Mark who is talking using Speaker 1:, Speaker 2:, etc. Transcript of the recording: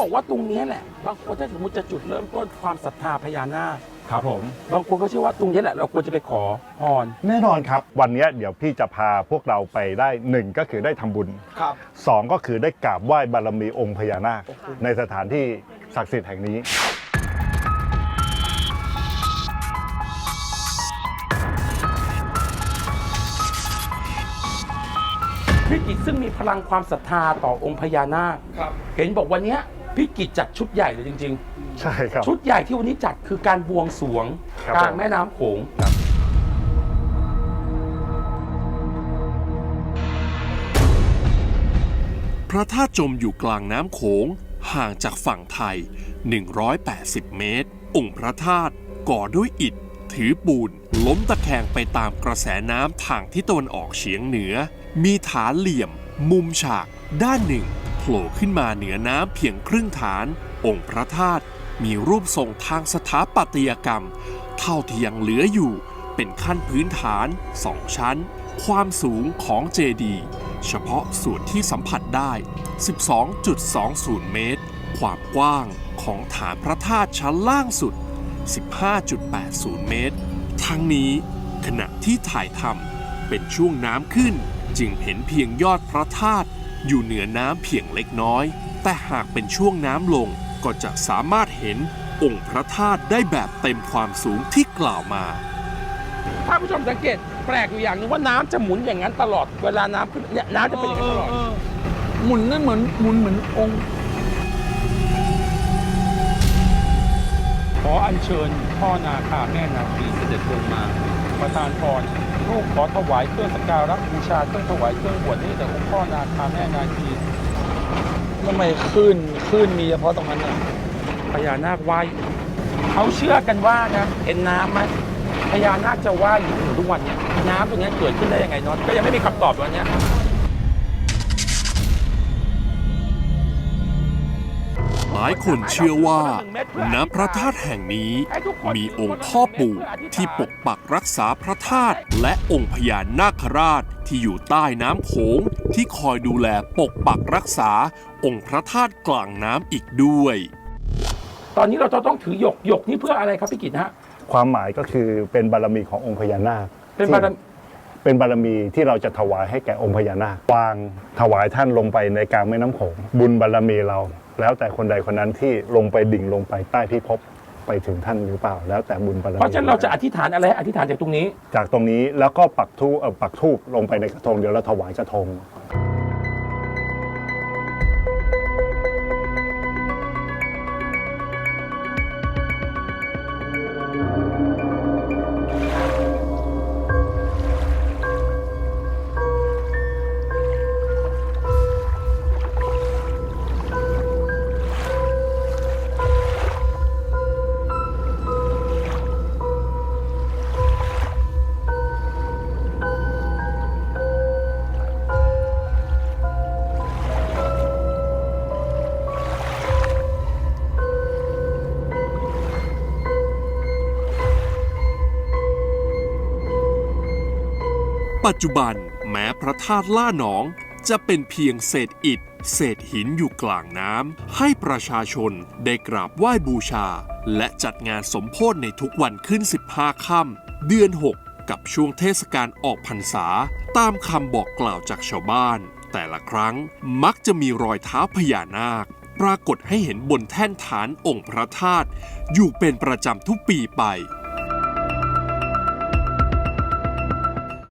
Speaker 1: บอกว่าตรงเนี้ยแหละ บางคนถ้าสมมติจะจุดเริ่มต้นความศรัทธาพญานาค
Speaker 2: ครับผม
Speaker 1: บางคนก็เชื่อว่าตรงเนี้ยแหละเราควรจะไปขอพร
Speaker 2: แน่นอนครับ วันนี้เดี๋ยวพี่จะพาพวกเราไปได้หนึ่งก็คือได้ทำบุญ
Speaker 3: ครับ
Speaker 2: สองก็คือได้กราบไหว้บารมีองค์พญานาค ในสถานที่ศักดิ์สิทธิ์แห่งนี้
Speaker 1: พี่กิจซึ่งมีพลังความศรัทธาต่อองค์พญานาค
Speaker 3: ครับ
Speaker 1: เห็นบอกวันเนี้ย พี่กิจจัดชุดใหญ่เลยจริง
Speaker 2: ใช่ครับ
Speaker 1: ๆ ชุดใหญ่ที่วันนี้จัดคือการบวงสรวง
Speaker 2: ครับ
Speaker 1: กลาง
Speaker 2: ผม
Speaker 1: แม่น้ำโขง
Speaker 4: พระธาตุจมอยู่กลางน้ำโขง ห่างจากฝั่งไทย 180 เมตร องค์พระธาตุก่อด้วยอิฐ ถือปูน ล้มตะแคงไปตามกระแสน้ำทางทิศตะวันออกเฉียงเหนือ มีฐานเหลี่ยม มุมฉาก ด้านหนึ่ง โผล่ขึ้นมาเหนือน้ำเพียงครึ่งฐาน องค์พระธาตุมีรูปทรงทางสถาปัตยกรรม เท่าที่ยังเหลืออยู่ เป็นขั้นพื้นฐานสองชั้น ความสูงของเจดีย์เฉพาะส่วนที่สัมผัสได้ 12.20 เมตร ความกว้างของฐานพระธาตุชั้นล่างสุด 15.80 เมตร ทั้งนี้ขณะที่ถ่ายทำเป็นช่วงน้ำขึ้น จึงเห็นเพียงยอดพระธาตุอยู่เหนือน้ำเพียงเล็กน้อย แต่หากเป็นช่วงน้ำลงก็จะสามารถเห็นองค์พระธาตุได้แบบเต็มความสูงที่กล่าวมา
Speaker 1: ถ้าผู้ชมสังเกตแปลกอยู่อย่างหนึงว่าน้ำจะหมุนอย่างนั้นตลอด เวลาน้ำขึ้นเนี่ยน้ำจะเป็นอย่างนั้นตลอด
Speaker 3: หมุนนั่นเหมือนหมุนเหมือนองค์
Speaker 1: ขออัญเชิญพ่อนาคาแม่นาคีเสด็จลงมา ประทานพร ลูกขอถวายเครื่องสักการะบูชาเครื่องถวายเครื่องบวชให้แต่องค์พ่อนาคาแม่นาคี
Speaker 3: ทำไมคลื่นคลื่นมีเฉพาะตรงนั้นเนี่ย
Speaker 1: พญานาคว่ายอยู่เขาเชื่อกันว่านะเห็นน้ำไหมพญานาคจะว่ายอยู่ถึงทุกวันเนี้ยน้ำตรงเนี้ยเกิดขึ้นได้ยังไงเนอะก็ยังไม่มีคำตอบวันเนี้า
Speaker 4: ยคนเชื่อว่าณพระธาตุแห่งนี้มีองค์พ่อปู่ที่ปกปักรักษาพระธาตุและองค์พญานาคราชที่อยู่ใต้น้ำโขงที่คอยดูแลปกปักรักษาองค์พระธาตุกลางน้ำอีกด้วย
Speaker 1: ตอนนี้เราจะต้องถือหยกหยกนี่เพื่ออะไรครับพี่กิตฮะ
Speaker 2: ความหมายก็คือเป็นบารมีขององค์พญานาค
Speaker 1: เป็นบารมี
Speaker 2: เป็นบารมีที่เราจะถวายให้แก่องค์พญานาควางถวายท่านลงไปในกลางแม่น้ำโขงบุญบารมีเรา แล้วแต่คนใดคนนั้นที่ลงไปดิ่งลงไปใต้พิภพไปถึงท่านหรือเปล่า แล้วแต่บุญบารมี
Speaker 1: เพราะฉะนั้นเราจะอธิษฐานอะไรอธิษฐานจากตรงนี้
Speaker 2: จากตรงนี้แล้วก็ปักทูเอ่อปักทูบลงไปในกระทงเดี๋ยวเราถวายกระทง
Speaker 4: ปัจจุบันแม้พระธาตุล่าหนอง จะเป็นเพียงเศษอิฐ เศษหินอยู่กลางน้ำให้ประชาชนได้กราบไหว้บูชา และจัดงานสมโพธในทุกวันขึ้น 15 ค่ำเดือน 6 กับช่วงเทศกาลออกพรรษา ตามคำบอกกล่าวจากชาวบ้าน แต่ละครั้งมักจะมีรอยเท้าพญานาค ปรากฏให้เห็นบนแท่นฐานองค์พระธาตุอยู่เป็นประจำทุกปีไป